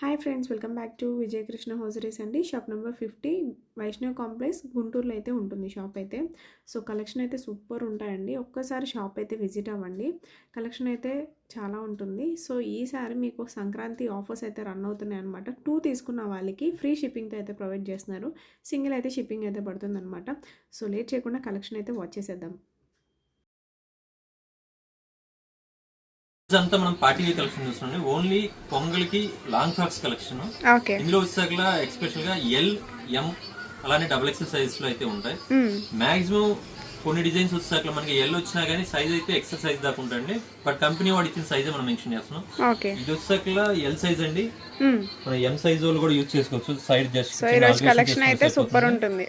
Hi friends welcome back to Vijayakrishna hosieries అండి. Shop number fifty Vaishnav complex గుంటూరులో అయితే ఉంటుంది షాప్ అయితే. సో కలెక్షన్ అయితే సూపర్ ఉంటాయండి. ఒక్కసారి షాప్ అయితే విజిట్ అవ్వండి. కలెక్షన్ అయితే చాలా ఉంటుంది. సో ఈసారి మీకు సంక్రాంతి ఆఫర్స్ అయితే రన్ అవుతున్నాయి అనమాట టూ తీసుకున్న వాళ్ళకి ఫ్రీ షిప్పింగ్తో అయితే ప్రొవైడ్ చేస్తున్నారు. సింగిల్ అయితే షిప్పింగ్ అయితే పడుతుంది అనమాట సో లేట్ చేయకుండా కలెక్షన్ అయితే వాచ్ చేసేద్దాం. ఇదంతా మనం పార్టీ వేర్ కలెక్షన్ చూస్తున్నాం ఓన్లీ పొంగల్కి లాంగ్ ఫ్రాక్స్ కలెక్షన్. ఇందులో వచ్చేసరికి ఎక్స్పెషల్గా ఎల్ ఎం అలానే డబుల్ ఎక్సెల్ సైజెస్లో అయితే ఉంటాయి. మాక్సిమం కొన్ని డిజైన్స్ వచ్చేసరికి మనకి ఎల్ వచ్చినా కానీ సైజ్ అయితే ఎక్సెల్ సైజ్ దాకా ఉంటుంది బట్ కంపెనీ వాడు ఇచ్చిన సైజ్ మనం మెన్షన్ చేస్తున్నాం. ఇది వచ్చేసరికి ఎల్ సైజ్ అండి. మన ఎం సైజ్ వాళ్ళు కూడా యూజ్ చేసుకోవచ్చు. సైడ్ జస్ట్ కలెక్షన్ అయితే సూపర్ ఉంటుంది.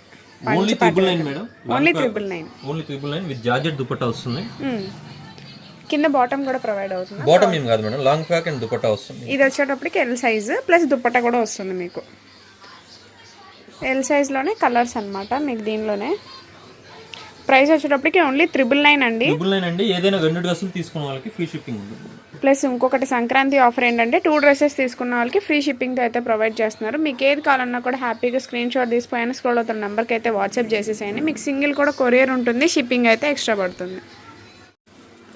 Only triple nine madam only triple nine only triple nine with georgette dupatta వస్తుంది. కింద బాటమ్ కూడా ప్రొవైడ్ అవుతుంది? బాటమ్ ఏం కాదు madam. Long frock and dupatta వస్తుంది. ఇది వచ్చేటప్పటికి ఎల్ సైజ్ ప్లస్ దుప్పట్టా కూడా వస్తుంది మీకు. ఎల్ సైజ్లోనే కలర్స్ అన్నమాట మీకు దీనిలోనే. ప్రైస్ వచ్చేటప్పటికి ఓన్లీ త్రిబుల్ నైన్ అండి. ట్రిపుల్ నైన్ అండి. ఏదైనా రెండు డ్రెస్సులు తీసుకున్న వాళ్ళకి ఫ్రీ షిప్పింగ్ ఉంటుంది ప్లస్ ఇంకొకటి సంక్రాంతి ఆఫర్ ఏంటంటే టూ డ్రెస్సెస్ తీసుకున్న వాళ్ళకి ఫ్రీ షిప్పింగ్తో అయితే ప్రొవైడ్ చేస్తున్నారు. మీకు ఏది కావాలన్నా కూడా హ్యాపీగా స్క్రీన్ షాట్ తీసి పైన స్క్రోల్ అవుతున్న నెంబర్కి అయితే వాట్సాప్ చేసేసేయండి. మీకు సింగిల్ కూడా కొరియర్ ఉంటుంది. షిప్పింగ్ అయితే ఎక్స్ట్రా పడుతుంది.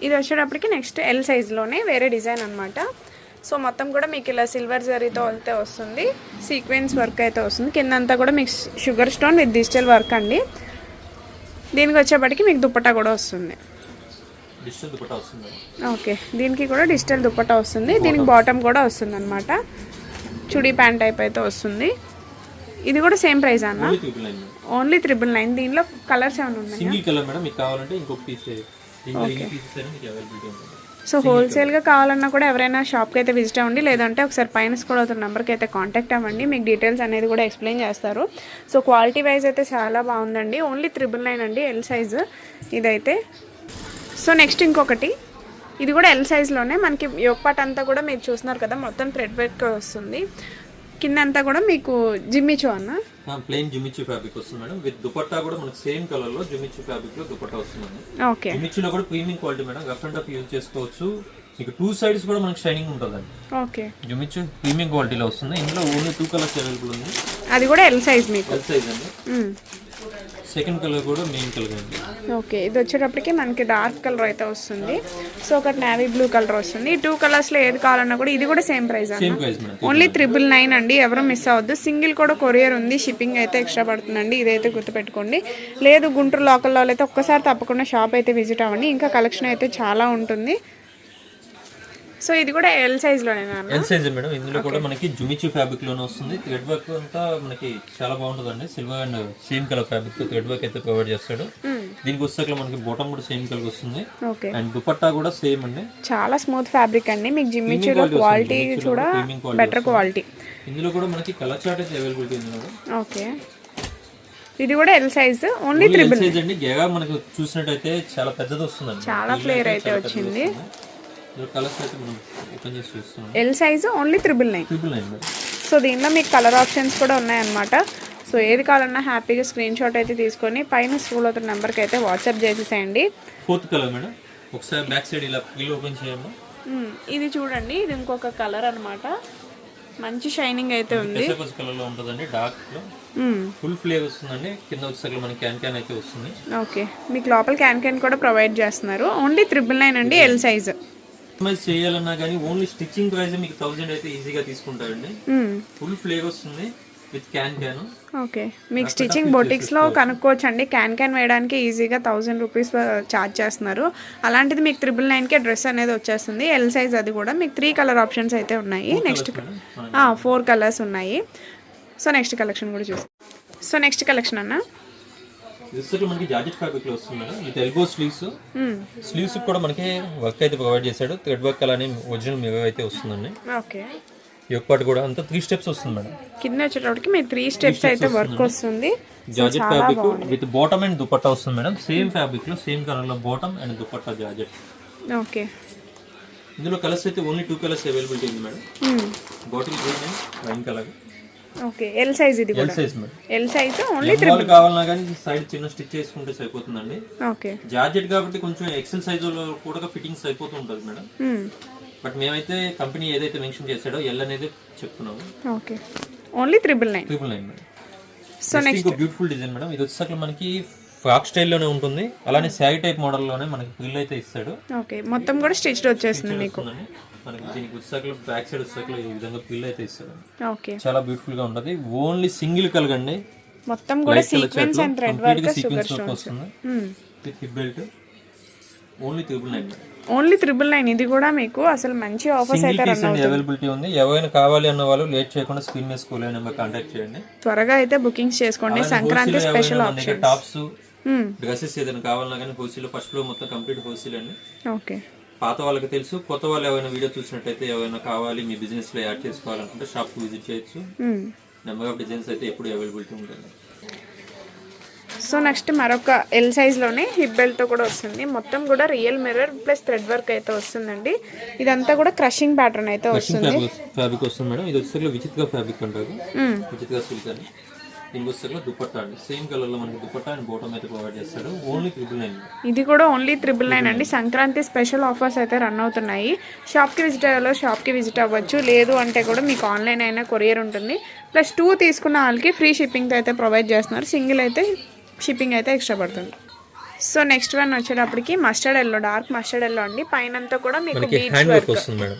ఇది వచ్చేటప్పటికి నెక్స్ట్ ఎల్ సైజ్లోనే వేరే డిజైన్ అనమాట సో మొత్తం కూడా మీకు ఇలా సిల్వర్ జరీతో అయితే వస్తుంది. సీక్వెన్స్ వర్క్ అయితే వస్తుంది. కిందంతా కూడా మీకు sugar stone with digital work అండి. దీనికి వచ్చేప్పటికి మీకు దుప్పట్టా కూడా వస్తుంది. ఓకే దీనికి కూడా డిజిటల్ దుప్పట్టా వస్తుంది. దీనికి బాటమ్ కూడా వస్తుంది అనమాట చుడీ ప్యాంట్ టైప్ అయితే వస్తుంది. ఇది కూడా సేమ్ ప్రైస్ అన్న. ఓన్లీ త్రిబుల్ నైన్ దీనిలో కలర్స్ ఏమైనా ఉన్నాయి? ఉంటుంది. సో హోల్సేల్గా కావాలన్నా కూడా ఎవరైనా షాప్కి అయితే విజిట్ అవ్వండి లేదంటే ఒకసారి పైన స్కూల్ అవుతున్న నెంబర్కి అయితే కాంటాక్ట్ అవ్వండి మీకు డీటెయిల్స్ అనేది కూడా ఎక్స్ప్లెయిన్ చేస్తారు. సో క్వాలిటీ వైజ్ అయితే చాలా బాగుందండి. ఓన్లీ త్రిబుల్ నైన్ అండి ఎల్ సైజు ఇదైతే. సో నెక్స్ట్ ఇంకొకటి. ఇది కూడా ఎల్ సైజ్లోనే మనకి యోగపాట్ అంతా కూడా మీరు చూస్తున్నారు కదా మొత్తం థ్రెడ్ వర్క్ వస్తుంది. కింద అంతా కూడా మీకు జిమ్మిచో అన్న? ప్లెయిన్ జుమిచ్చు ఫ్యాబ్రిక్ వస్తుంది మేడం. విత్ దుపట్టా కూడా మనకి సేమ్ కలర్లో జుమిచ్చు ఫ్యాబ్రిక్లో దుపట్టా వస్తుంది ఓకే. జుమిచ్చులో కూడా premium quality madam. Rough and tough use చేసుకోవచ్చు. మీకు టూ సైడ్స్ కూడా మనకి షైనింగ్ ఉంటుందండి. ఓకే. జుమిచ్చు ప్రీమియం క్వాలిటీలో వస్తుంది. ఇందులో ఓన్లీ టూ కలర్స్ అవైలబుల్ ఉంది అది కూడా ఎల్ సైజ్ మీకు. ఎల్ సైజ్ అండి. సెకండ్ కలర్ కూడా మెయిన్ కలర్ అండి. ఓకే ఇది వచ్చేటప్పటికి మనకి డార్క్ కలర్ అయితే వస్తుంది. సో ఒకటి నేవీ బ్లూ కలర్ వస్తుంది. ఈ టూ కలర్స్లో ఏది కావాలన్నా కూడా ఇది కూడా same price same price madam. Only triple nine అండి ఎవరు మిస్ అవ్వద్దు. సింగిల్ కూడా కొరియర్ ఉంది షిప్పింగ్ అయితే ఎక్స్ట్రా పడుతుందండి. ఇదైతే గుర్తుపెట్టుకోండి. లేదు గుంటూరు లోకల్లో అయితే ఒక్కసారి తప్పకుండా షాప్ అయితే విజిట్ అవ్వండి. ఇంకా కలెక్షన్ అయితే చాలా ఉంటుంది. సో ఇది కూడా ఎల్ సైజ్లోనేనా అన్న ఎల్ సైజ్ మేడం. ఇందులో కూడా మనకి జుమిచ్చు ఫ్యాబ్రిక్లోనే వస్తుంది. థ్రెడ్ వర్క్ అంతా మనకి చాలా బాగుంటుందండి. సిల్వర్ అండ్ సేమ్ కలర్ ఫ్యాబ్రిక్తో థ్రెడ్ వర్క్ అయితే ప్రొవైడ్ చేస్తాడు. దీనికి వచ్చేసరికి మనకి బాటమ్ కూడా సేమ్ కలర్ వస్తుంది. ఓకే అండ్ దుపట్టా కూడా సేమ్ అండి. చాలా స్మూత్ ఫ్యాబ్రిక్ అండి. మీకు జిమ్మిచూలో క్వాలిటీ కూడా బెటర్ క్వాలిటీ ఇందులో కూడా మనకి కలర్ చార్ట్ అయితే అవైలబిలిటీ ఉంది మేడం. ఓకే ఇది కూడా L size only L size అండి. గెగా మనకి చూసినట్టయితే చాలా పెద్దది వస్తుందండి. చాలా ఫ్లేర్ అయితే వచ్చింది. L size only triple nine so దీనిలో మీకు కలర్ ఆప్షన్స్ కూడా ఉన్నాయన్నమాట. సో ఏది కావాలన్నా హ్యాపీగా స్క్రీన్ షాట్ అయితే తీసుకొని పైన స్కూల్ అవుతున్న నెంబర్కి అయితే వాట్సాప్ చేసేసేయండి. ఫోర్త్ కలర్ మేడం ఒకసారి బ్యాక్ సైడ్ ఇలా పిల్ ఓపెన్ చేయమ్మా. మ్మ్. ఇది చూడండి ఇది ఇంకొక కలర్ అన్నమాట. మంచి షైనింగ్ అయితే ఉంది. ఉంటుందండి డార్క్. ఫుల్ ఫ్లేవర్ వస్తుందండి. కింద వచ్చేసరికి మనకి క్యాన్ క్యాన్ అయితే వస్తుంది. ఓకే మీకు లోపల క్యాన్ క్యాన్ కూడా ప్రొవైడ్ చేస్తున్నారు. ఓన్లీ త్రిబుల్ నైన్ అండి ఎల్ సైజ్ కస్టమైజ్ చేయాలన్నా కానీ ఓన్లీ స్టిచ్చింగ్ ప్రైస్ మీకు థౌసండ్ అయితే ఈజీగా తీసుకుంటారండి. ఫుల్ ఫ్లేవర్ వస్తుంది విత్ క్యాన్ క్యాన్ ఓకే మీకు స్టిచ్చింగ్ బొటిక్స్లో కనుక్కోవచ్చు అండి క్యాన్ క్యాన్ వేయడానికి ఈజీగా థౌజండ్ రూపీస్ ఛార్జ్ చేస్తున్నారు. అలాంటిది మీకు త్రిబుల్ నైన్కే డ్రెస్ అనేది వచ్చేస్తుంది. ఎల్ సైజ్ అది కూడా. మీకు త్రీ కలర్ ఆప్షన్స్ అయితే ఉన్నాయి. నెక్స్ట్ ఫోర్ కలర్స్ ఉన్నాయి. సో నెక్స్ట్ కలెక్షన్ కూడా చూస్తాం సో నెక్స్ట్ కలెక్షన్ అన్న. ఇది మనకి జార్జెట్ ఫ్యాబ్రిక్లో వస్తుంది madam with elbow sleeves. Sleeves కూడా మనకి వర్క్ అయితే ప్రొవైడ్ చేశాడు. థ్రెడ్ వర్క్ అలానే ఒరిజినల్ అయితే వస్తుందండి. ఓకే ఈ ఒక్కటి కూడా అంతా త్రీ స్టెప్స్ వస్తుంది మేడం. కింద వచ్చేటప్పటికి మీకు త్రీ స్టెప్స్ అయితే వర్క్ వస్తుంది. Georgette fabric with bottom and dupatta వస్తుంది మేడం. సేమ్ ఫ్యాబ్రిక్లో సేమ్ కలర్లో bottom and dupatta georgette. Okay ఇందులో కలర్స్ అయితే ఓన్లీ టూ కలర్స్ అవైలబిలిటీ ఉంది madam. Bottle green and wine colour okay L size ఇది L size madam. L size only వాళ్ళు కావాలన్నా కానీ సైడ్ చిన్న స్టిచ్ చేసుకుంటే సరిపోతుందండి. ఓకే. జార్జెట్ కాబట్టి కొంచెం ఎక్సెల్ సైజ్ కూడా ఫిట్టింగ్స్ అయిపోతూ ఉంటుంది మేడం. బట్ మేమైతే కంపెనీ ఏదైతే మెన్షన్ చేశాడో ఎల్ అనేది చెప్తున్నాము. Okay. Only triple nine triple nine madam. So next beautiful design madam. ఇది వచ్చేసరికి మనకి ఫ్రాక్ స్టైల్లోనే ఉంటుంది. అలానే శారీ టైప్ మోడల్లోనే మనకి పిల్లు అయితే ఇస్తాడు. ఓకే. మొత్తం కూడా స్టిచ్డ్ వచ్చేస్తుంది మీకు. మనకి దీనికి బ్యాక్ సైడ్ వచ్చేసరికి ఈ విధంగా పిల్లు అయితే ఇస్తాడు ఓకే. చాలా బ్యూటిఫుల్గా ఉంటది. ఓన్లీ సింగిల్ కలగండి మొత్తం కూడా sequence and thread work sugar stones వస్తుంది. Belt only triple nine only triple nine ఇది కూడా మీకు అసలు మంచి ఆఫర్స్ అయితే పీస్ అండి అవైలబిలిటీ ఉంది. ఎవరైనా కావాలి అన్న వాళ్ళు లేట్ చేయకుండా స్క్రీన్ మీద స్కూల్ నెంబర్ కాంటాక్ట్ చేయండి. త్వరగా అయితే బుకింగ్స్ చేసుకోండి. Sankranti special option tops dresses ఏదైనా కావాలన్నా కానీ హోల్సేల్ ఫస్ట్లో మొత్తం కంప్లీట్ హోల్సేల్ అండి. ఓకే పాత వాళ్ళకి తెలుసు కొత్త వాళ్ళు ఎవరైనా వీడియో చూసినట్టయితే ఎవరైనా కావాలి మీ బిజినెస్లో యాడ్ చేసుకోవాలనుకుంటే షాప్కు విజిట్ చేయొచ్చు. నెంబర్ ఆఫ్ డిజైన్స్ అయితే ఎప్పుడు అవైలబిలిటీ ఉంటుంది. సో నెక్స్ట్ మరొక ఎల్ సైజ్లోనే హిప్ బెల్ట్తో కూడా వస్తుంది. మొత్తం కూడా real mirror plus thread work అయితే వస్తుందండి. ఇదంతా కూడా క్రషింగ్ ప్యాటర్న్ అయితే వస్తుంది. ఫ్యాబ్రిక్ వస్తుంది. మేడం. ఇది వచ్చేసరికి విచిత్ర ఫ్యాబ్రిక్ అంటారు. మ్మ్. విచిత్ర సిల్క్ అని. దీనికి దుపట్టా అండి. సేమ్ కలర్లో మనకి దుపట్టా అండ్ బోటం అయితే ప్రొవైడ్ చేస్తాడు. ఓన్లీ త్రిబుల్ నైన్ ఇది కూడా ఓన్లీ త్రిబుల్ నైన్ అండి. సంక్రాంతి స్పెషల్ ఆఫర్స్ అయితే రన్ అవుతున్నాయి. షాప్కి విజిట్ అవ్వాలో షాప్కి విజిట్ అవ్వచ్చు. లేదు అంటే కూడా మీకు ఆన్లైన్ అయినా కొరియర్ ఉంటుంది. ప్లస్ టూ తీసుకున్న వాళ్ళకి ఫ్రీ షిప్పింగ్తో అయితే ప్రొవైడ్ చేస్తున్నారు. సింగిల్ అయితే షిప్పింగ్ అయితే ఎక్స్ట్రా పడుతుంది. సో నెక్స్ట్ వన్ వచ్చేటప్పటికి mustard yellow dark mustard yellow అండి. పైన అంతా కూడా మీకు హ్యాండ్ వర్క్ వస్తుంది మేడం.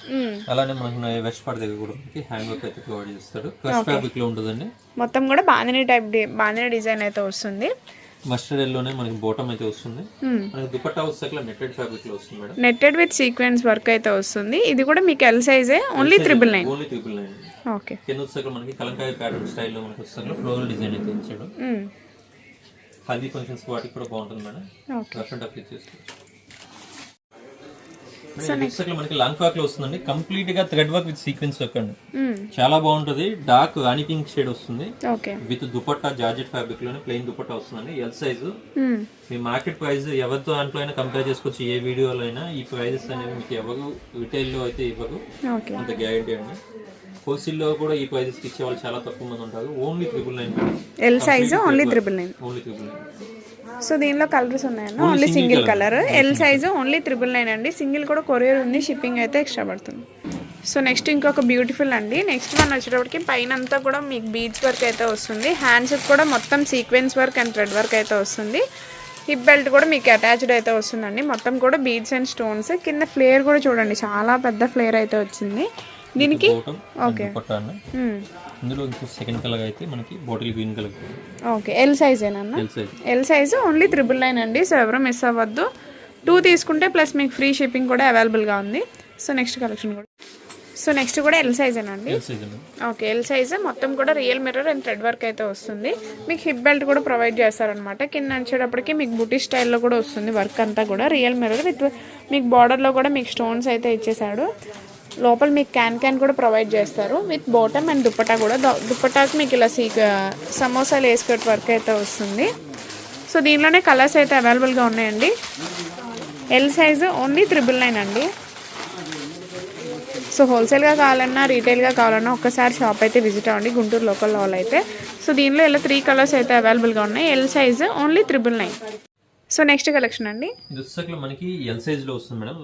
అలానే మనకి వెస్ట్ పార్ట్ దగ్గర కూడా మనకి హ్యాండ్ వర్క్ అయితే ప్రొవైడ్ చేస్తాడు క్రష్ ఫ్యాబ్రిక్లో ఉంటుందండి. మొత్తం కూడా బాందిని టైప్ బాందిని డిజైన్ అయితే వస్తుంది. మస్టర్డ్ ఎల్లోనే మనకి బోటం అయితే వస్తుంది. మనకి దుపట్టా వచ్చేసరికి నెట్టెడ్ ఫ్యాబ్రిక్లో వస్తుంది madam. Netted with sequence work అయితే వస్తుంది. ఇది కూడా మీకు L సైజే only triple nine only triple nine okay కింద వచ్చేసరికి మనకి కలంకాయ ప్యాటర్న్ స్టైల్లో మనకి వచ్చేసరికి ఫ్లోరల్ డిజైన్ అయితే ఇచ్చాడు. హల్దీ ఫంక్షన్స్ వాటికి కూడా బాగుంటుంది మేడం. రఫ్ అండ్ చేసుకోవచ్చు వచ్చేసరికి మనకి లాంగ్ ఫ్రాక్లో వస్తుందండి. కంప్లీట్గా thread work with sequence work అండి. చాలా బాగుంటుంది. డార్క్ రాణి పింక్ షేడ్ వస్తుంది. ఓకే. విత్ దుపట్టా జార్జెట్ ఫ్యాబ్రిక్లోనే ప్లెయిన్ దుపట్టా వస్తుందండి. ఎల్ సైజు మీ మార్కెట్ ప్రైస్ ఎవరితో దాంట్లో అయినా కంపేర్ చేసుకోవచ్చు. ఏ వీడియోలో అయినా ఈ ప్రైజెస్ అనేవి మీకు ఎవరు రిటైల్లో అయితే ఇవ్వరు. అంత గ్యారంటీ అండి. హోల్సేల్లో కూడా ఈ ప్రైజెస్ ఇచ్చే వాళ్ళు చాలా తక్కువ మంది ఉంటారు. Only triple nine L size only triple nine only triple nine so దీనిలో కలర్స్ ఉన్నాయన్న? Only single colour L size only triple nine అండి. సింగిల్ కూడా కొరియర్ ఉంది. షిప్పింగ్ అయితే ఎక్స్ట్రా పడుతుంది. సో నెక్స్ట్ ఇంకొక బ్యూటిఫుల్ అండి. నెక్స్ట్ వన్ వచ్చేటప్పటికి పైన అంతా కూడా మీకు బీడ్స్ వర్క్ అయితే వస్తుంది. హ్యాండ్స్ కూడా మొత్తం sequence work and thread work అయితే వస్తుంది. హిప్ బెల్ట్ కూడా మీకు అటాచ్డ్ అయితే వస్తుందండి. మొత్తం కూడా బీడ్స్ అండ్ స్టోన్స్ కింద ఫ్లేర్ కూడా చూడండి. చాలా పెద్ద ఫ్లేర్ అయితే వచ్చింది. దీనికి? దుపట్టా అండి ఇందులో ఇంకో సెకండ్ కలర్ అయితే మనకి bottle green colour okay L size L size only triple nine అండి సో ఎవరు మిస్ అవ్వద్దు. టూ తీసుకుంటే ప్లస్ మీకు ఫ్రీ షిప్పింగ్ కూడా అవైలబుల్గా ఉంది. సో నెక్స్ట్ కలెక్షన్ కూడా. సో నెక్స్ట్ కూడా ఎల్ సైజ్ అండి? ఓకే ఎల్ సైజ్ మొత్తం కూడా real mirror and thread work అయితే వస్తుంది. మీకు హిప్ బెల్ట్ కూడా ప్రొవైడ్ చేస్తారనమాట కింద వచ్చేటప్పటికి మీకు బుటీ స్టైల్లో కూడా వస్తుంది వర్క్ అంతా కూడా. రియల్ మిర్రర్ విత్ మీకు బార్డర్లో కూడా మీకు స్టోన్స్ అయితే ఇచ్చేసాడు లోపల మీకు క్యాన్ క్యాన్ కూడా ప్రొవైడ్ చేస్తారు. విత్ బాటమ్ అండ్ దుప్పటా కూడా. దుప్పటాకి మీకు ఇలా సీ సమోసాలు లేస్ వర్క్ అయితే వస్తుంది. సో దీనిలోనే కలర్స్ అయితే అవైలబుల్గా ఉన్నాయండి. L size only triple nine అండి. సో హోల్సేల్గా కావాలన్నా రీటైల్గా కావాలన్నా ఒక్కసారి షాప్ అయితే విజిట్ అవ్వండి. గుంటూరు లోకల్ హాల్ అయితే. సో దీనిలో ఇలా త్రీ కలర్స్ అయితే అవైలబుల్గా ఉన్నాయి. L size only triple nine so next collection అండి. మనకి ఎల్ సైజ్లో వస్తుంది madam.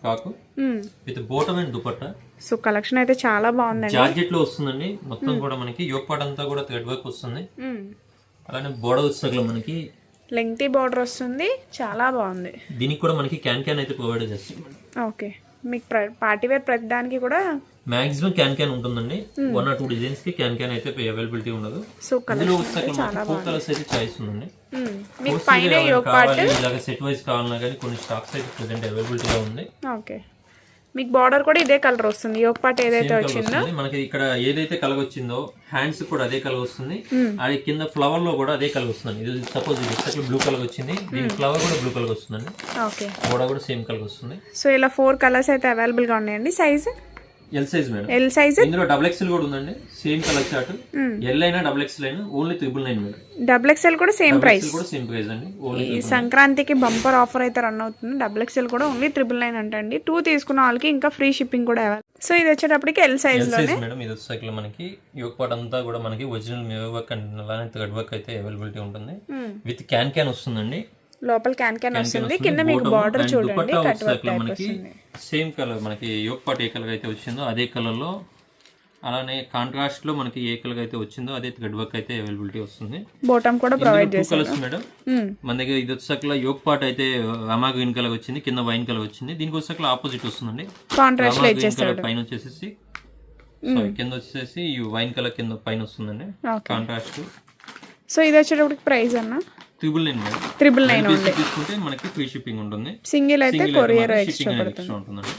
Frock hmm. With bottom and dupatta. So collection అయితే చాలా బాగుందండి. జార్జెట్లో వస్తుందండి. మొత్తం కూడా మనకి యోగ్ పార్ట్ అంతా కూడా థ్రెడ్ వర్క్ వస్తుంది. మ్మ్. అలానే బోర్డర్ వచ్చేసరికి మనకి. లెంగ్తీ బార్డర్ వస్తుంది. చాలా బాగుంది. దీనికి కూడా మనకి క్యాన్ క్యాన్ అయితే ప్రొవైడ్ చేస్తుంది ఓకే మీకు ప్ర పార్టీ వేర్ ప్రతి దానికి కూడా మాక్సిమం క్యాన్ క్యాన్ ఉంటుందండి. వన్ ఆర్ టూ డిజైన్స్కి క్యాన్ క్యాన్ అయితే అవైలబిలిటీ ఉండదు. సో కలర్ ఇందులో వచ్చేసరికి మనకి ఫోర్ కలర్స్ అయితే చాయిస్ ఉందండి. మీకు Mostly పైన ఇలాగ సెట్ వైజ్ కావాలన్నా కానీ కొన్ని స్టాక్స్ అయితే ప్రెసెంట్ అవైలబిలిటీగా ఉంది. ఓకే మీకు బార్డర్ కూడా ఇదే కలర్ వస్తుంది. యోగ్ పార్ట్ ఏదైతే వచ్చిందో. వస్తుంది. మనకి ఇక్కడ ఏదైతే కలర్ వచ్చిందో హ్యాండ్స్ కూడా అదే కలర్ వస్తుంది. అది కింద ఫ్లవర్లో కూడా అదే కలర్ వస్తుంది ఇది సపోజ్ ఇది బ్లూ కలర్ వచ్చింది. దీని ఫ్లవర్ కూడా బ్లూ కలర్ వస్తుందండి. ఓకే కూడా సేమ్ కలర్ వస్తుంది. సో ఇలా ఫోర్ కలర్స్ అయితే అవైలబుల్గా ఉన్నాయండి. Size L size madam. L size ఇందులో డబుల్ ఎక్స్ఎల్ కూడా ఉందండి. సేమ్ కలర్ చార్ట్ ఎల్ అయినా డబుల్ ఎక్స్ఎల్ అయినా only triple nine madam. Double XL కూడా సేమ్ ప్రైస్ కూడా సేమ్ ప్రైస్ అండి. ఈ సంక్రాంతికి బంపర్ ఆఫర్ అయితే రన్ అవుతుంది. డబుల్ ఎక్స్ఎల్ కూడా ఓన్లీ త్రిబుల్ నైన్ అంటండి టూ తీసుకున్న వాళ్ళకి ఇంకా ఫ్రీ షిప్పింగ్ కూడా అవైలబుల్ సో ఇది వచ్చేటప్పటికి ఎల్ సైజ్ మేడం ఇది వచ్చేసరికి మనకి యోగ్ పార్ట్ అంతా కూడా మనకి ఒరిజినల్ మిరర్ వర్క్ అండ్ అలానే థ్రెడ్ వర్క్ అయితే అవైలబిలిటీ ఉంటుంది. విత్ క్యాన్ క్యాన్ వస్తుందండి. లోపల క్యాన్ క్యాన్ వస్తుంది. కింద మీకు బార్డర్ చూడండి కట్ వర్క్ టైప్ మనకి. వస్తుంది. సేమ్ కలర్ మనకి యోగ్ పాట్ ఏ కలర్ అయితే వచ్చిందో అదే కలర్లో అలానే కాంట్రాస్ట్లో మనకి ఏ కలర్ అయితే వచ్చిందో అదే థ్రెడ్ వర్క్ అయితే అవైలబిలిటీ వస్తుంది. బోటమ్ కూడా ప్రొవైడ్ కలర్స్ మేడం మన దగ్గర ఇది వచ్చేసరికి యోగ్ పాట్ అయితే రమా గ్రీన్ కలర్ వచ్చింది కింద వైన్ కలర్ వచ్చింది. దీనికి వచ్చేసరికి ఆపోజిట్ వస్తుందండి. కాంట్రాస్ట్ గ్రీన్ కలర్ పైన వచ్చేసి సారీ కింద వచ్చేసి వైన్ కలర్ కింద పైన వస్తుందండి. కాంట్రాస్ట్ సో ఇది వచ్చేటప్పటికి ప్రైస్ అన్న? త్రిబుల్ నైన్ త్రిబుల్ నైన్ తీసుకుంటే మనకి ఫ్రీ షిప్పింగ్ ఉంటుంది. సింగిల్ అయితే కొరియర్ ఎక్స్ట్రా ఉంటుందండి.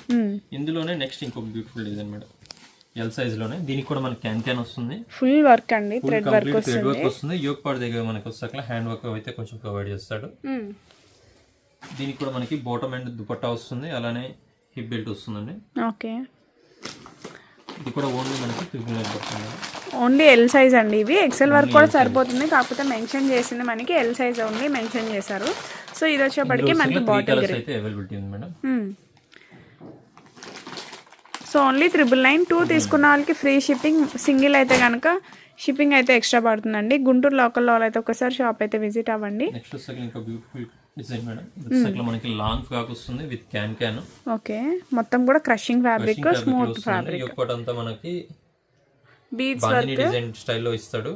ఇందులోనే నెక్స్ట్ ఇంకొక బ్యూటిఫుల్ డిజైన్ మేడం ఎల్ సైజ్లోనే. దీనికి కూడా మనకి క్యాన్ వస్తుంది. ఫుల్ వర్క్ అండి. థ్రెడ్ వర్క్ థ్రెడ్ వర్క్ వస్తుంది. యోగ్ పాడ్ దగ్గర మనకి వచ్చాక హ్యాండ్ వర్క్ అయితే కొంచెం ప్రొవైడ్ చేస్తాడు. దీనికి కూడా మనకి బాటమ్ అండ్ దుపట్టా వస్తుంది. అలానే హిప్ బెల్ట్ వస్తుందండి. ఓకే ఇది కూడా ఓన్లీ మనకి నైన్ పడుతుంది ఓన్లీ ఎల్ సైజ్ అండి ఇవి. ఎక్సెల్ వరకు కూడా సరిపోతుంది. కాకపోతే మెన్షన్ చేసింది మనకి ఎల్ సైజ్ ఓన్లీ మెన్షన్ చేశారు. సో ఇది వచ్చేప్పటికి మనకి బాటిల్ అయితే అవైలబిలిటీ ఉంది madam. So only triple nine two తీసుకున్న వాళ్ళకి ఫ్రీ షిప్పింగ్ సింగిల్ అయితే కనుక షిప్పింగ్ అయితే ఎక్స్ట్రా పడుతుందండి. గుంటూరు లోకల్లో అయితే ఒకసారి షాప్ అయితే విజిట్ అవ్వండి. నెక్స్ట్ వచ్చాక ఇంకా బ్యూటిఫుల్ డిజైన్ మేడం. ఇది వచ్చాక మనకి లాంగ్ ఫ్రాక్ వస్తుంది విత్ క్యాన్ క్యాన్ ఓకే. మొత్తం కూడా క్రషింగ్ ఫ్యాబ్రిక్ స్మూత్ ఫ్యాబ్రిక్ అంతా మనకి బీడ్స్ బాందిని డిజైన్ స్టైల్లో ఇస్తాడు.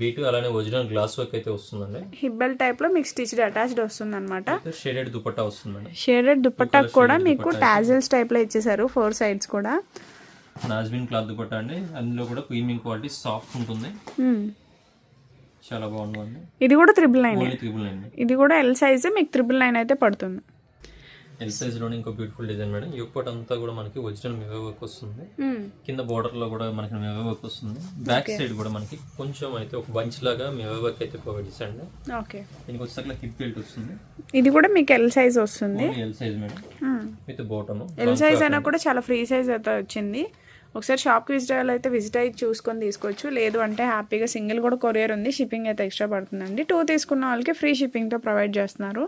బీట్ అలానే ఒరిజినల్ గ్లాస్ వర్క్ అయితే వస్తుందండి. హిబ్బల్ టైప్లో మీకు స్టిచ్డ్ అటాచ్డ్ వస్తుంది అనమాట షేడెడ్ దుపట్టా వస్తుంది మేడం. షేడెడ్ దుపట్టా కూడా మీకు టాజిల్స్ టైప్లో ఇచ్చేసారు ఫోర్ సైడ్స్ కూడా. నాజ్మిన్ క్లాత్ దుపట్టా అండి అందులో కూడా ప్రీమియం క్వాలిటీ సాఫ్ట్ ఉంటుంది. చాలా బాగుంటుంది ఇది కూడా త్రిబుల్ నైన్ త్రిబుల్ నైన్ ఇది కూడా ఎల్ సైజ్ మీకు త్రిబుల్ నైన్ అయితే పడుతుంది. ఎల్ సైజ్లోనే ఇంకో బ్యూటిఫుల్ డిజైన్ మేడం. యోగ్ పాట్ అంతా కూడా మనకి ఒరిజినల్ మిగ వర్క్ వస్తుంది. కింద బోర్డర్లో కూడా మనకి మిగ వర్క్ వస్తుంది. బ్యాక్ సైడ్ కూడా మనకి కొంచెం అయితే ఒక బంచ్ లాగా మిగ వర్క్ అయితే ప్రొవైడ్ చేశాడు ఓకే దీనికి వచ్చాక హిప్ బెల్ట్ వస్తుంది. ఇది కూడా మీకు ఎల్ సైజ్ వస్తుంది. L size madam. With bottom L size అయినా కూడా చాలా ఫ్రీ సైజ్ అయితే వచ్చింది. ఒకసారి షాప్కి విజిట్ అయ్యాలి అయితే విజిట్ అయ్యి చూసుకొని తీసుకోవచ్చు. లేదు అంటే హ్యాపీగా సింగిల్ కూడా కొరియర్ ఉంది షిప్పింగ్ అయితే ఎక్స్ట్రా పడుతుందండి. టూ తీసుకున్న వాళ్ళకి ఫ్రీ షిప్పింగ్తో ప్రొవైడ్ చేస్తున్నారు.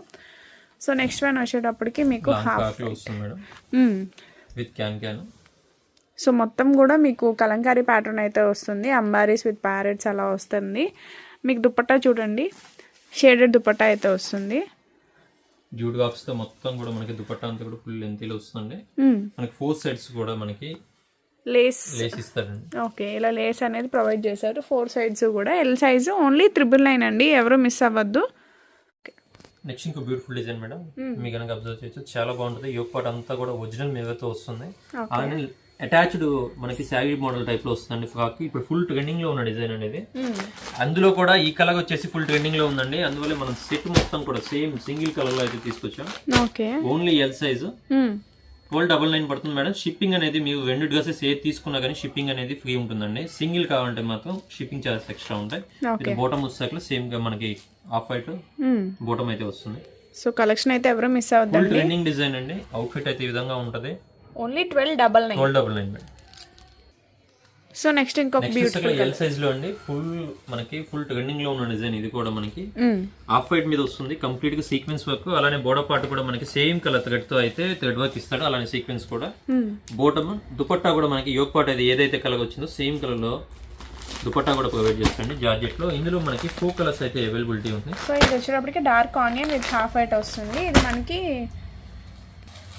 సో నెక్స్ట్ వన్ వచ్చేటప్పటికి మీకు half with can can so మొత్తం కూడా మీకు కలంకారీ ప్యాటర్న్ అయితే వస్తుంది. అంబారీస్ విత్ ప్యారెట్స్ అలా వస్తుంది. మీకు దుపట్టా చూడండి. షేడెడ్ దుపట్టా అయితే వస్తుంది. జూడ్ బాక్స్తో మొత్తం కూడా మనకి దుపట్టా అంతా కూడా ఫుల్ లెంతీలో వస్తుంది మనకి ఫోర్ సెట్స్ కూడా మనకి లేస్ ఓకే ఇలా లేస్ అనేది ప్రొవైడ్ చేశారు. ఫోర్ సైడ్స్ కూడా. L size only triple nine అండి. ఎవరు మిస్ అవ్వద్దు. నెక్స్ట్ ఇంకో బ్యూటిఫుల్ డిజైన్ మేడం. మీకు కనుక అబ్జర్వ్ చేయొచ్చు. చాలా బాగుంటుంది. యోగ్ పాట్ అంతా కూడా ఒరిజినల్ మీదతో వస్తుంది. అలానే అటాచ్డ్ మనకి శారీ మోడల్ టైప్లో వస్తుందండి. ఫ్రాక్ ఇప్పుడు ఫుల్ ట్రెండింగ్లో ఉన్న డిజైన్ అనేది. అందులో కూడా ఈ కలర్ వచ్చేసి ఫుల్ ట్రెండింగ్లో ఉందండి. అందువల్ల మనం సెట్ మొత్తం కూడా సేమ్ సింగిల్ కలర్లో అయితే తీసుకొచ్చాం. Okay only L size twelve double nine పడుతుంది మేడం. షిప్పింగ్ అనేది మీరు రెండు డ్రెస్సెస్ ఏది తీసుకున్నా కానీ షిప్పింగ్ అనేది ఫ్రీ ఉంటుందండి. సింగిల్ కావాలంటే మాత్రం షిప్పింగ్ చార్జెస్ ఎక్స్ట్రా ఉంటాయి. ఇది బోటం వచ్చాక సేమ్గా మనకి ఆఫ్ వైట్ బోటం అయితే వస్తుంది. సో కలెక్షన్ అయితే ఎవరు మిస్ అవ్వద్దండి. ట్రెండింగ్ డిజైన్ అండి. అవుట్ఫిట్ అయితే ఈ విధంగా ఉంటది. Only twelve double nine twelve double nine madam. So next ఇంకొక నెక్స్ట్ ఎల్ సైజ్లో అండి ఫుల్ మనకి ఫుల్ ట్రెండింగ్లో ఉన్న డిజైన్ ఇది కూడా మనకి. ఆఫ్ వైట్ మీద వస్తుంది కంప్లీట్గా సీక్వెన్స్ వర్క్ అలానే బోర్డర్ పార్ట్ కూడా మనకి సేమ్ కలర్ థ్రెడ్తో అయితే థ్రెడ్ వర్క్ ఇస్తాడు అలానే సీక్వెన్స్ కూడా. బోటమ్ దుపట్టా కూడా మనకి యోగ్ పార్ట్ అది ఏదైతే కలర్ వచ్చిందో సేమ్ కలర్లో దుపట్టా కూడా ప్రొవైడ్ చేస్తాండి జార్జెట్లో ఇందులో మనకి ఫోర్ కలర్స్ అయితే అవైలబిలిటీ ఉంది. సో ఇది వచ్చేటప్పటికి dark onion with half white వస్తుంది. ఇది మనకి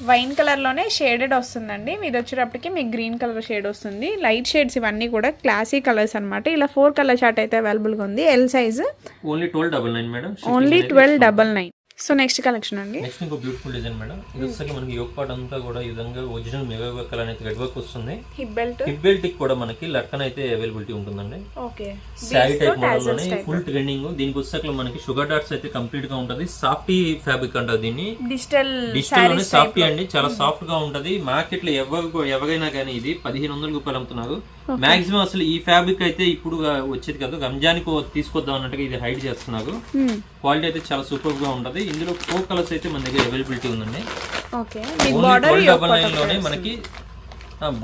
వైన్ కలర్లోనే షేడెడ్ వస్తుందండి. ఇది వచ్చేటప్పటికి మీకు గ్రీన్ కలర్ షేడ్ వస్తుంది. లైట్ షేడ్స్ ఇవన్నీ కూడా క్లాసీ కలర్స్ అన్నమాట. ఇలా ఫోర్ కలర్ చార్ట్ అయితే అవైలబుల్గా ఉంది. L size only twelve double nine madam. Only twelve double nine. So next collection అండి. నెక్స్ట్ ఇంకో బ్యూటిఫుల్ డిజైన్ మేడం. ఇది వచ్చేసరికి మనకి యోగ్ పార్ట్ అంతా కూడా ఈ విధంగా ఒరిజినల్ మెగా వర్క్ అనేది థ్రెడ్ వర్క్ వస్తుంది. హిప్ బెల్ట్ హిప్ బెల్ట్కి కూడా మనకి లక్కన్ అయితే అవైలబిలిటీ ఉంటుందండి. ఓకే. శారీ టైప్ మోడల్లోనే ఫుల్ ట్రెండింగ్ దీనికి వచ్చాక మనకి షుగర్ డాట్స్ అయితే కంప్లీట్గా ఉంటది. సాఫ్టీ ఫ్యాబ్రిక్ అంటారు దీన్ని. డిజిటల్ డిజిటల్లోనే సాఫ్టీ అండి. చాలా సాఫ్ట్గా ఉంటది. మార్కెట్లో ఎవరు ఎవరైనా కానీ ఇది పదిహేను వందల రూపాయలు అమ్ముతున్నారు. మాక్సిమం అసలు ఈ ఫ్యాబ్రిక్ అయితే ఇప్పుడు వచ్చేది కాదు. రంజానికి తీసుకొద్దాం అన్నట్టుగా ఇది హైడ్ చేస్తున్నారు. క్వాలిటీ అయితే చాలా సూపర్గా ఉంటది. ఇందులో ఫోర్ కలర్స్ అయితే మన దగ్గర అవైలబిలిటీ ఉందండి. డబల్ నైన్లోనే మనకి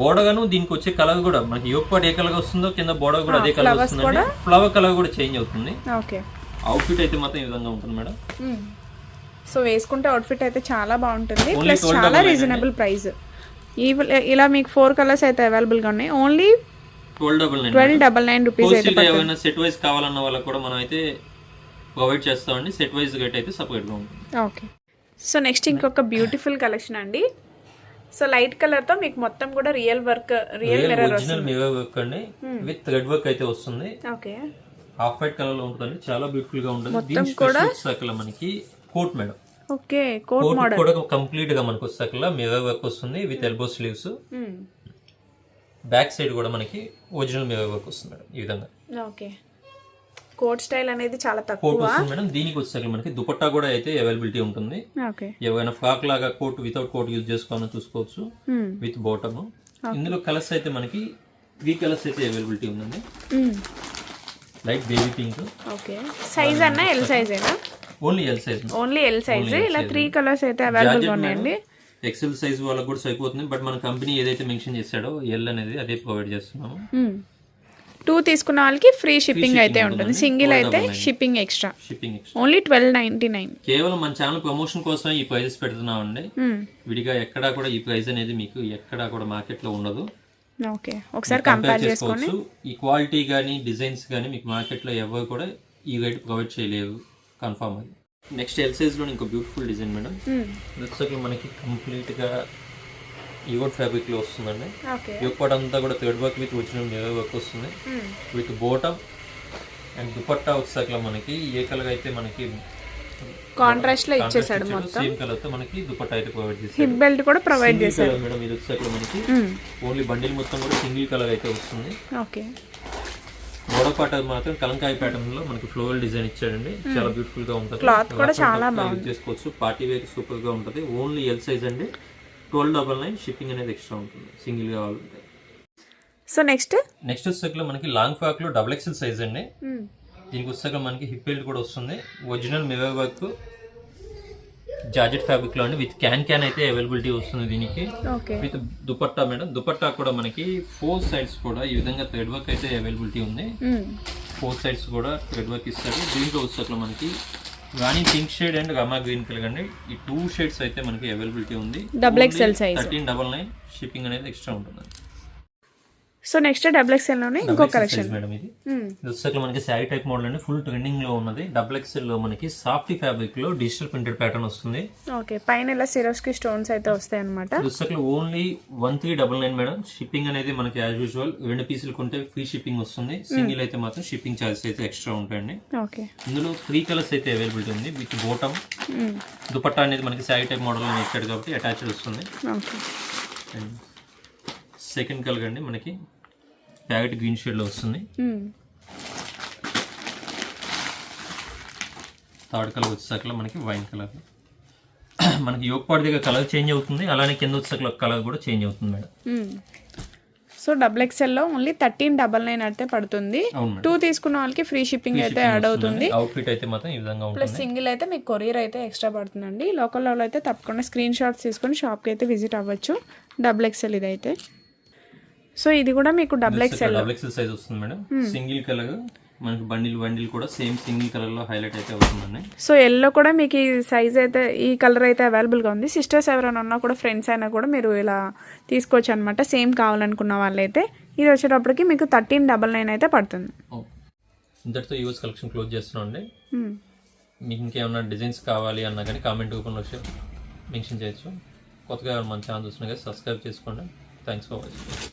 బోడగాను దీనికి వచ్చే కలర్ కూడా మనకి యోగ్ పాట్ ఏ కలర్ వస్తుందో కింద బోర్డర్ కూడా అదే కలర్ వస్తుందండి. ఫ్లవర్ కలర్ కూడా చేంజ్ అవుతుంది. అవుట్ఫిట్ అయితే మాత్రం ఈ విధంగా ఉంటుంది మేడం. సో వేసుకుంటే అవుట్ఫిట్ అయితే చాలా బాగుంటుంది. ప్లస్ 12 చాలా రీజనబుల్ ప్రైస్ ఇలా మీకు ఫోర్ కలర్స్ అయితే అవైలబుల్గా ఉన్నాయి. Only twelve double nine rupees ఏమైనా సెట్ వైజ్ కావాలన్న వాళ్ళకి కూడా మనం అయితే ప్రొవైడ్ చేస్తామండి. సెట్ వైజ్ గట్ అయితే సపరేట్గా ఉంటుంది. ఓకే సో నెక్స్ట్ ఇంకొక బ్యూటిఫుల్ కలెక్షన్ అండి. సో లైట్ కలర్తో మీకు మొత్తం కూడా real work real real mirror original mirror work అండి. విత్ థ్రెడ్ వర్క్ అయితే వస్తుంది. ఓకే హాఫ్ వైట్ కలర్లో ఉంటుందండి. చాలా బ్యూటిఫుల్గా ఉంటుంది. దీని స్పెషల్ మనకి. Coat madam. Okay coat model. కూడా కంప్లీట్గా మనకు సర్కిల్ మిర్రర్ వర్క్ వస్తుంది with elbow sleeves back side కూడా మనకి ఒరిజినల్ మిర్రర్ వర్క్ వస్తుంది మేడం ఈ విధంగా. ఓకే. కోట్ స్టైల్ అనేది చాలా కోట్ తక్కువ. వస్తుంది మేడం దీనికి వచ్చేసరికి మనకి దుపట్టా కూడా అయితే అవైలబిలిటీ ఉంటుంది. ఓకే. ఎవరైనా ఫ్రాక్ లాగా కోట్ వితౌట్ కోట్ యూజ్ చేసుకోవాలని చూసుకోవచ్చు విత్ బాటమ్ ఇందులో కలర్స్ అయితే మనకి త్రీ కలర్స్ అయితే అవైలబిలిటీ ఉందండి. Light baby pink okay. Size అన్న ఎల్ సైజ్ ఏనా? Only L size only L size ఇలా త్రీ కలర్స్ అయితే అవైలబుల్ ఉన్నాయండి. ఎక్సెల్ సైజ్ వాళ్ళకి కూడా సరిపోతుంది బట్ మన కంపెనీ ఏదైతే మెన్షన్ చేశాడో ఎల్ అనేది అదే ప్రొవైడ్ చేస్తున్నాము. టూ తీసుకున్న వాళ్ళకి ఫ్రీ షిప్పింగ్ అయితే ఉంటుంది. సింగిల్ అయితే shipping extra shipping only twelve ninety nine కేవలం మన ఛానల్ ప్రమోషన్ కోసం ఈ ప్రైజెస్ పెడుతున్నామండి. విడిగా ఎక్కడా కూడా ఈ ప్రైస్ అనేది మీకు ఎక్కడా కూడా మార్కెట్లో ఉండదు. ఓకే ఒకసారి కంపేర్ చేసుకోవచ్చు. ఈ క్వాలిటీ కానీ డిజైన్స్ కానీ మీకు మార్కెట్లో ఎవరు కూడా ఈ రేట్ ప్రొవైడ్ చేయలేవు కన్ఫామ్ అది. నెక్స్ట్ ఎల్ సైజ్లో ఇంకో బ్యూటిఫుల్ డిజైన్ మేడం. వచ్చేసరికి మనకి కంప్లీట్గా ఈవోట్ ఫ్యాబ్రిక్లో వస్తుందండి. ఓకే. యోగపాట్ అంతా కూడా third work with original mirror work వస్తుంది. విత్ బోటమ్ అండ్ దుపట్టా వచ్చేసరికి మనకి ఏ కలర్ అయితే మనకి కాంట్రాస్ట్లో ఇచ్చేసాడు మొత్తం. సేమ్ కలర్తో మనకి దుపట్టా అయితే ప్రొవైడ్ చేశారు హిప్ బెల్ట్ కూడా ప్రొవైడ్ చేశారు మేడం ఇది వచ్చేసరికి మనకి. ఓన్లీ బండిల్ మొత్తం కూడా సింగిల్ కలర్ అయితే వస్తుంది. ఓకే. పాట మాత్రం కలంకాయ ప్యాటర్న్లో మనకి ఫ్లోరల్ డిజైన్ ఇచ్చాడండి. చాలా బ్యూటిఫుల్గా ఉంటుంది. Cloth కూడా చాలా గా యూజ్ చేసుకోవచ్చు. పార్టీ వేర్ సూపర్గా ఉంటుంది. ఓన్లీ ఎల్ సైజ్ అండి. ట్వెల్వ్ డబల్ నైన్ షిప్పింగ్ అనేది ఎక్స్ట్రా ఉంటుంది. సింగిల్ కావాలంటే. So next? నెక్స్ట్ వచ్చేసరికి మనకి లాంగ్ ఫ్రాక్లో డబుల్ ఎక్సెల్ సైజ్ అండి. దీనికి వచ్చాక మనకి హిప్ బెల్ట్ కూడా వస్తుంది. ఒరిజినల్ మిర్రర్ వర్క్ జార్జెట్ ఫ్యాబ్రిక్లో అండి విత్ క్యాన్ క్యాన్ అయితే అవైలబిలిటీ వస్తుంది దీనికి. విత్ దుపట్టా మేడం దుపట్టా కూడా మనకి ఫోర్ సైడ్స్ కూడా ఈ విధంగా థ్రెడ్ వర్క్ అయితే అవైలబిలిటీ ఉంది. ఫోర్ సైడ్స్ కూడా థ్రెడ్ వర్క్ ఇస్తారు. దీంట్లో వచ్చాక మనకి rani pink shade and rama green colour అండి. ఈ టూ షేడ్స్ అయితే మనకి అవైలబిలిటీ ఉంది. థర్టీన్ డబల్ నైన్ షిప్పింగ్ అనేది ఎక్స్ట్రా ఉంటుంది సో నెక్స్ట్ డబుల్ ఎక్స్ఎల్లోనే ఇంకో కలెక్షన్ మేడం ఇది. ఇది వచ్చేసరికి మనకి శారీ టైప్ మోడల్ అండి ఫుల్ ట్రెండింగ్లో ఉన్నది. డబుల్ ఎక్స్ఎల్లో మనకి సాఫ్టీ ఫ్యాబ్రిక్లో డిజిటల్ ప్రింటెడ్ ప్యాటర్న్ వస్తుంది. ఓకే పైన ఇలా సిరోస్కి స్టోన్స్ అయితే వస్తాయి అనమాట ఇది వచ్చేసరికి only one three double nine madam shipping అనేది మనకి యాజ్ యూజువల్ రెండు పీసులు కొంటే ఫ్రీ షిప్పింగ్ వస్తుంది. సింగిల్ అయితే మాత్రం షిప్పింగ్ ఛార్జెస్ అయితే ఎక్స్ట్రా ఉంటాయండి. ఓకే ఇందులో త్రీ కలర్స్ అయితే అవైలబిలిటీ ఉంది. విత్ బోటమ్ దుపట్టా అనేది మనకి శారీ టైప్ మోడల్ ఇచ్చాడు కాబట్టి అటాచ్డ్ వస్తుంది. సెకండ్ కలర్ అండి మనకి ప్యాకెట్ గ్రీన్ షేడ్లో వస్తుంది. థర్డ్ కలర్ వచ్చేసరికి మనకి వైన్ కలర్. మనకి యోగపాటి దగ్గర కలర్ చేంజ్ అవుతుంది. అలానే కింద వచ్చేసరికి కలర్ కూడా చేంజ్ అవుతుంది మేడం. సో డబుల్ ఎక్స్ఎల్లో ఓన్లీ థర్టీన్ డబల్ నైన్ అయితే పడుతుంది. టూ తీసుకున్న వాళ్ళకి ఫ్రీ షిప్పింగ్ అయితే యాడ్ అవుతుంది. అవుట్ఫిట్ అయితే మాత్రం ఈ విధంగా ప్లస్ సింగిల్ అయితే మీకు కొరియర్ అయితే ఎక్స్ట్రా పడుతుందండి. లోకల్ వాళ్ళు అయితే తప్పకుండా స్క్రీన్ షాట్స్ తీసుకొని షాప్కి అయితే విజిట్ అవ్వచ్చు. డబుల్ ఎక్స్ఎల్ ఇదైతే. సో ఇది కూడా మీకు double XL double XL size వస్తుంది మేడం. సింగిల్ కలర్ మనకి బండిల్ బండిల్ కూడా సేమ్ సింగిల్ కలర్లో హైలైట్ అయితే అవుతుందండి సో ఎల్లో కూడా మీకు ఈ సైజ్ అయితే ఈ కలర్ అయితే అవైలబుల్గా ఉంది. సిస్టర్స్ ఎవరైనా ఉన్నా కూడా ఫ్రెండ్స్ అయినా కూడా మీరు ఇలా తీసుకోవచ్చు అనమాట సేమ్ కావాలనుకున్న వాళ్ళైతే ఇది వచ్చేటప్పటికి మీకు థర్టీన్ డబల్ నైన్ అయితే పడుతుంది. ఓకే. ఇంతటితో యూఎస్ కలెక్షన్ క్లోజ్ చేస్తున్నాం అండి. మ్మ్. మీకు ఇంకేమైనా డిజైన్స్ కావాలి అన్నా కానీ కామెంట్ రూపంలో మెన్షన్ చేయొచ్చు. కొత్తగా మన ఛానల్ చూస్తున్నా కానీ సబ్స్క్రైబ్ చేసుకోండి. Thanks for watching